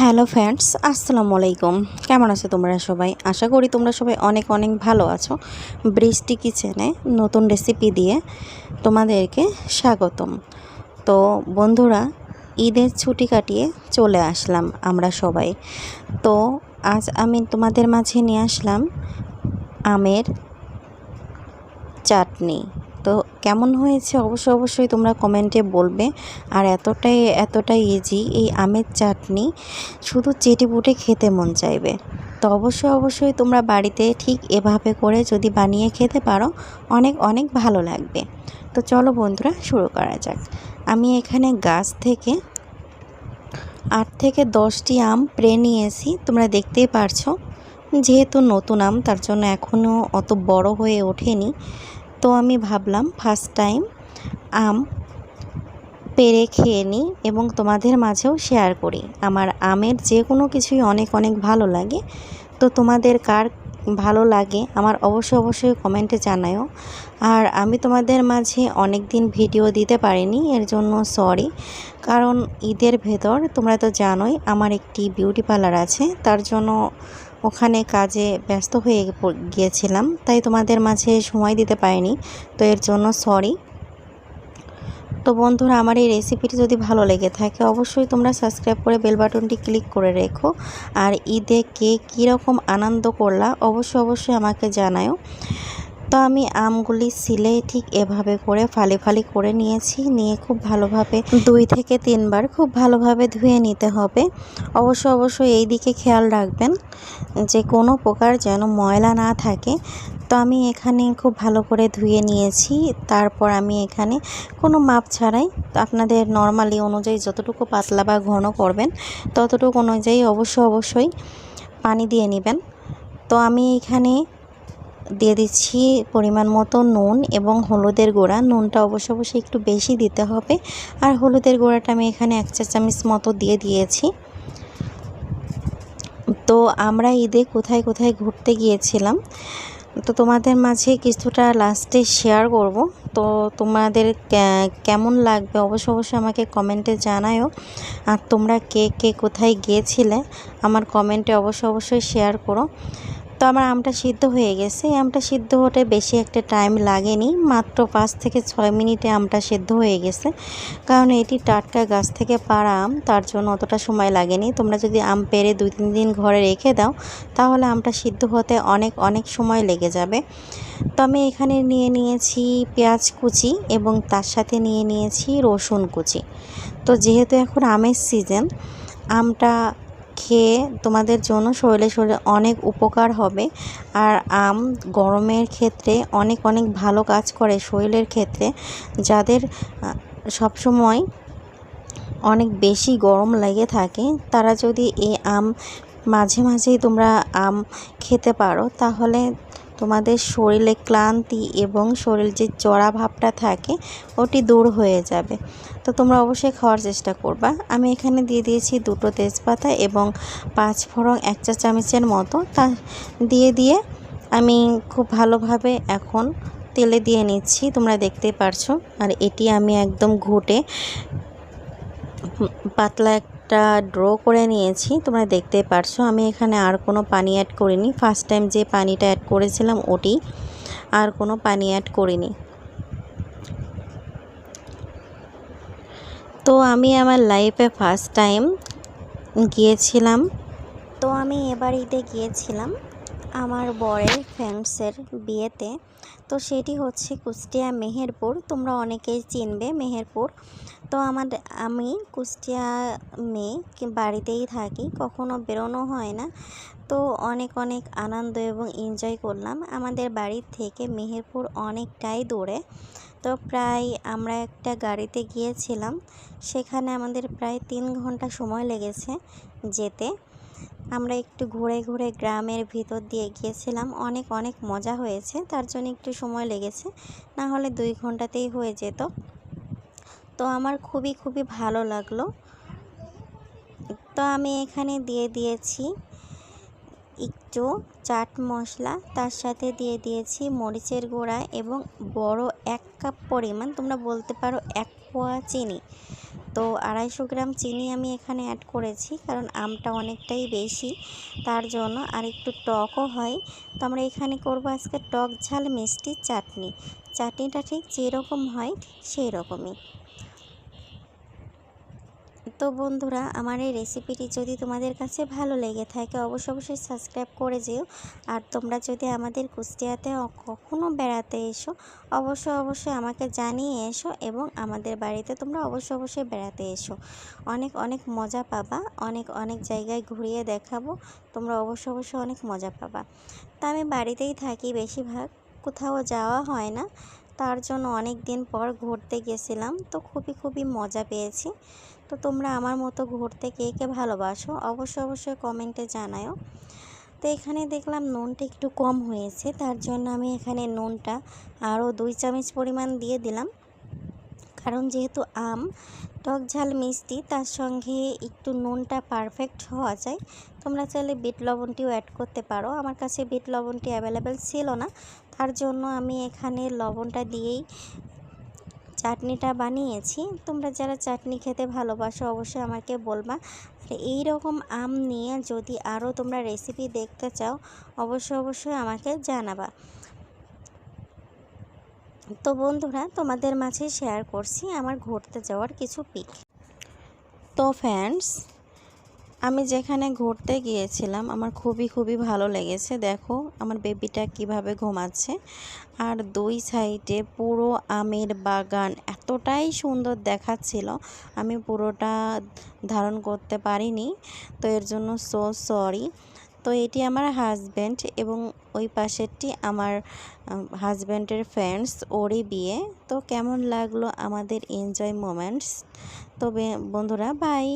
Hello friends, আসসালামু আলাইকুম। কেমন আছো তোমরা সবাই? আশা করি তোমরা সবাই অনেক অনেক ভালো আছো। বৃষ্টি কিচেনে নতুন রেসিপি দিয়ে তোমাদেরকে স্বাগতম। তো বন্ধুরা, ঈদের ছুটি কাটিয়ে চলে আসলাম আমরা সবাই। তো আজ আমি তোমাদের মাঝে নিয়ে আসলাম আমের চাটনি। তো কেমন হয়েছে অবশ্যই অবশ্যই তোমরা কমেন্টে বলবে। আর এতটাই এতটাই ইজি এই আমের চাটনি, শুধু চেটে পুটে খেতে মন চাইবে। তো অবশ্যই অবশ্যই তোমরা বাড়িতে ঠিক এভাবে করে যদি বানিয়ে খেতে পারো, অনেক অনেক ভালো লাগবে। তো চলো বন্ধুরা, শুরু করা যাক। আমি এখানে গাছ থেকে আট থেকে দশটি আম প্রে নিয়েছি, তোমরা দেখতেই পারছ। যেহেতু নতুন আম, তার জন্য এখনও অত বড় হয়ে ওঠেনি। তো আমি ভাবলাম ফার্স্ট টাইম আম পেরে খেয়ে নিই এবং তোমাদের মাঝেও শেয়ার করি। আমার আমের যে কোনো কিছুই অনেক অনেক ভালো লাগে। তো তোমাদের কার ভালো লাগে আমার অবশ্যই অবশ্যই কমেন্টে জানায়ও। আর আমি তোমাদের মাঝে অনেক দিন ভিডিও দিতে পারিনি, এর জন্য সরি কারণ ঈদের ভেতর, তোমরা তো জানোই, আমার একটি বিউটি পার্লার আছে। তার জন্য ওখানে কাজে ব্যস্ত হয়ে গিয়েছিলাম, তাই তোমাদের মাঝে সময় দিতে পারিনি, তো এর জন্য সরি তো বন্ধুরা, আমার এই রেসিপিটি যদি ভালো লেগে থাকে, অবশ্যই তোমরা সাবস্ক্রাইব করে বেল বাটনটি ক্লিক করে রেখো। আর ঈদে কে কীরকম আনন্দ করলা, অবশ্যই অবশ্যই আমাকে জানাও তো আমি আমগুলি সিলে ঠিক এভাবে করে ফালি ফালি করে নিয়েছি। নিয়ে খুব ভালোভাবে দুই থেকে তিনবার খুব ভালোভাবে ধুয়ে নিতে হবে। অবশ্য অবশ্যই এই দিকে খেয়াল রাখবেন যে কোনো প্রকার যেন ময়লা না থাকে। তো আমি এখানে খুব ভালো করে ধুয়ে নিয়েছি। তারপর আমি এখানে কোনো মাপ ছাড়াই আপনাদের নর্মালি অনুযায়ী যতটুকু পাতলা বা ঘন করবেন ততটুকু অনুযায়ী অবশ্য, অবশ্যই পানি দিয়ে নেবেন। তো আমি এখানে দিয়ে দিচ্ছি পরিমাণ মতো নুন এবং হলুদের গুঁড়া। নুনটা অবশ্য অবশ্যই একটু বেশি দিতে হবে। আর হলুদের গুঁড়াটা আমি এখানে এক চা চামচ মতো দিয়ে দিয়েছি। তো আমরা ঈদে কোথায় কোথায় ঘুরতে গিয়েছিলাম? তো তোমাদের মাঝে কিছুটা লাস্টে শেয়ার করব। তো তোমাদের কেমন লাগবে অবশ্য অবশ্যই আমাকে কমেন্টে জানাও আর তোমরা কে কে কোথায় গিয়েছিলে? আমার কমেন্টে অবশ্য অবশ্যই শেয়ার করো। তো আমার আমটা সিদ্ধ হয়ে গেছে। আমটা সিদ্ধ হতে বেশি একটা টাইম লাগেনি। মাত্র পাঁচ থেকে ছয় মিনিটে আমটা সিদ্ধ হয়ে গেছে। কারণ এটি টাটকা গাছ থেকে পাড়া আম, তার জন্য অতটা সময় লাগেনি। তোমরা যদি আম পেরে দুই তিন দিন ঘরে রেখে দাও, তাহলে আমটা সিদ্ধ হতে অনেক অনেক সময় লেগে যাবে। তো আমি এখানে নিয়ে নিয়েছি পেঁয়াজ কুচি এবং তার সাথে নিয়ে নিয়েছি রসুন কুচি। তো যেহেতু এখন আমের সিজন আমটা খেয়ে তোমাদের জন্য শরীরে শরীরে অনেক উপকার হবে। আর আম গরমের ক্ষেত্রে অনেক অনেক ভালো কাজ করে শরীরের ক্ষেত্রে, যাদের সবসময় অনেক বেশি গরম লেগে থাকে, তারা যদি এই আম মাঝে, মাঝেই তোমরা আম খেতে পারো, তাহলে তোমাদের শরীরে ক্লান্তি এবং শরীর যে চড়া ভাবটা থাকে, ওটি দূর হয়ে যাবে। তো তোমরা অবশ্যই খাওয়ার চেষ্টা করবা। আমি এখানে দিয়ে দিয়েছি দুটো তেজপাতা এবং পাঁচ ফোড়ন, এক চা চামচের মতো। তা দিয়ে দিয়ে আমি খুব ভালোভাবে এখন তেলে দিয়ে নিচ্ছি, তোমরা দেখতেই পারছ। আর এটি আমি একদম ঘুটে পাতলা একটা ড্র করে নিয়েছি, তোমরা দেখতে পারছ। আমি এখানে আর কোনো পানি অ্যাড করিনি। ফার্স্ট টাইম যে পানিটা অ্যাড করেছিলাম ওটি, আর কোনো পানি অ্যাড করিনি। তো আমি আমার লাইফে ফার্স্ট টাইম গিয়েছিলাম। তো আমি এবার ঈদে গিয়েছিলাম। আমার বরের ফ্রেন্ডসের বিয়েতে, তো সেটি হচ্ছে কুষ্টিয়া মেহেরপুর। তোমরা অনেকেই চিনবে মেহেরপুর। তো আমার, আমি কুষ্টিয়া মেয়ে বাড়িতেই থাকি, কখনো বেরোনো হয় না। তো অনেক অনেক আনন্দ এবং এনজয় করলাম। আমাদের বাড়ির থেকে মেহেরপুর অনেকটাই দূরে। তো প্রায় আমরা একটা গাড়িতে গিয়েছিলাম। সেখানে আমাদের প্রায় তিন ঘণ্টা সময় লেগেছে যেতে। আমরা একটু ঘুরে ঘুরে গ্রামের ভিতর দিয়ে গিয়েছিলাম। অনেক অনেক মজা হয়েছে, তার জন্য একটু সময় লেগেছে। না হলে দুই ঘন্টাতেই হয়ে যেত। তো আমার খুবই খুবই ভালো লাগল। তো আমি এখানে দিয়ে দিয়েছি একটু চাট মশলা, তার সাথে দিয়ে দিয়েছি মরিচের গুঁড়া এবং বড় এক কাপ পরিমাণ, তোমরা বলতে পারো এক পোয়া চিনি। তো আড়াইশো গ্রাম চিনি আমি এখানে অ্যাড করেছি, কারণ আমটা অনেকটাই বেশি, তার জন্য আর একটু টকও হয়। তো আমরা এখানে করব আজকে টক ঝাল মিষ্টি চাটনি। চাটনিটা ঠিক যেরকম হয় সেই রকমই তো বন্ধুরা, আমার এই রেসিপিটি যদি তোমাদের কাছে ভালো লেগে থাকে, অবশ্যই অবশ্যই সাবস্ক্রাইব করে যেও। আর তোমরা যদি আমাদের কুষ্টিয়াতে কখনও বেড়াতে এসো, অবশ্যই অবশ্যই আমাকে জানিয়ে এসো এবং আমাদের বাড়িতে তোমরা অবশ্যই অবশ্যই বেড়াতে এসো। অনেক অনেক মজা পাবা, অনেক অনেক জায়গায় ঘুরিয়ে দেখাবো, তোমরা অবশ্যই অবশ্যই অনেক মজা পাবা। তা আমি বাড়িতেই থাকি, বেশিরভাগ কোথাও যাওয়া হয় না। তার জন্য অনেক দিন পর ঘুরতে গেছিলাম, তো খুবই খুবই মজা পেয়েছি। তো তোমরা আমার মতো ঘুরতে কে কে ভালোবাসো অবশ্যই অবশ্যই কমেন্টে জানাও তো এখানে দেখলাম নুনটা একটু কম হয়েছে, তার জন্য আমি এখানে নুনটা আরও দুই চামচ পরিমাণ দিয়ে দিলাম। কারণ যেহেতু আম টক ঝাল মিষ্টি, তার সঙ্গে একটু নুনটা পারফেক্ট হওয়া যায়। তোমরা চাইলে বিট লবণটিও অ্যাড করতে পারো। আমার কাছে বিট লবণটি অ্যাভেলেবেল ছিল না। তার জন্য আমি এখানে লবণটা দিয়েই চাটনিটা বানিয়েছি। তোমরা যারা চাটনি খেতে ভালোবাসো অবশ্যই আমাকে বলবা। আর এই রকম আম নিয়ে যদি আরও তোমরা রেসিপি দেখতে চাও, অবশ্যই অবশ্যই আমাকে জানাবা। তো বন্ধুরা, তোমাদের মাঝে শেয়ার করছি আমার ঘুরতে যাওয়ার কিছু পিক তো ফ্রেন্ডস আমি যেখানে ঘুরতে গিয়েছিলাম, আমার খুবই খুবই ভালো লেগেছে। দেখো, আমার বেবিটা কীভাবে ঘুমাচ্ছে। আর দুই সাইডে পুরো আমের বাগান এতটাই সুন্দর দেখাচ্ছিল। আমি পুরোটা ধারণ করতে পারিনি, তো এর জন্য সো সরি তো এটি আমার হাজব্যান্ড এবং ওই পাশেরটি আমার হাজব্যান্ডের ফ্রেন্ডস ওরই বিয়ে। তো কেমন লাগল আমাদের এনজয় মোমেন্টস তবে বন্ধুরা বাই